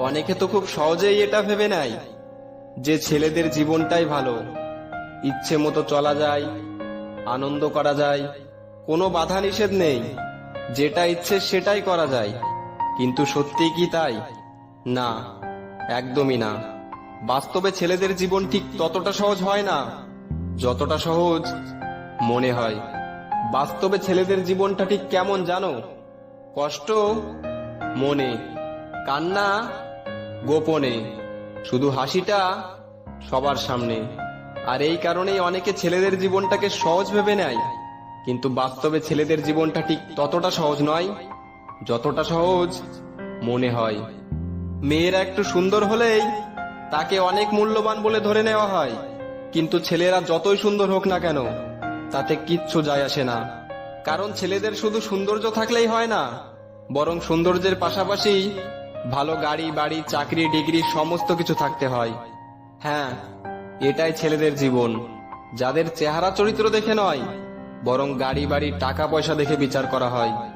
অনেকে তো খুব সহজেই এটা ভেবে নেয় যে ছেলেদের জীবনটাই ভালো। ইচ্ছে মতো চলা যায়, আনন্দ করা যায়, কোনো বাধা নিষেধ নেই, যেটা ইচ্ছে সেটাই করা যায়। কিন্তু সত্যি কি তাই? না, একদমই না। বাস্তবে ছেলেদের জীবন ঠিক ততটা সহজ হয় না, যতটা সহজ মনে হয়। বাস্তবে ছেলেদের জীবনটা ঠিক কেমন জানো? কষ্ট, মনে, কান্না গোপনে। শুধু হাসিটা সবার সামনে। আর এই কারণেই অনেকে ছেলেদের জীবনটাকে সহজ ভেবে নেয়। কিন্তু বাস্তবে ছেলেদের জীবনটা ঠিক ততটা সহজ নয়, যতটা সহজ মনে হয়। মেয়েরা একটু সুন্দর হলেই তাকে অনেক মূল্যবান বলে ধরে নেওয়া হয়। কিন্তু ছেলেরা যতই সুন্দর হোক না কেন, তাতে কিচ্ছু যায় আসে না। কারণ ছেলেদের শুধু সৌন্দর্য থাকলেই হয় না, বরং সৌন্দর্যের পাশাপাশি ভালো গাড়ি, বাড়ি, চাকরি, ডিগ্রি, সমস্ত কিছু থাকতে হয়। হ্যাঁ এটাই ছেলেদের জীবন। যাদের চেহারা চরিত্র দেখে নয়, বরং গাড়ি, বাড়ি টাকা পয়সা দেখে বিচার করা হয়।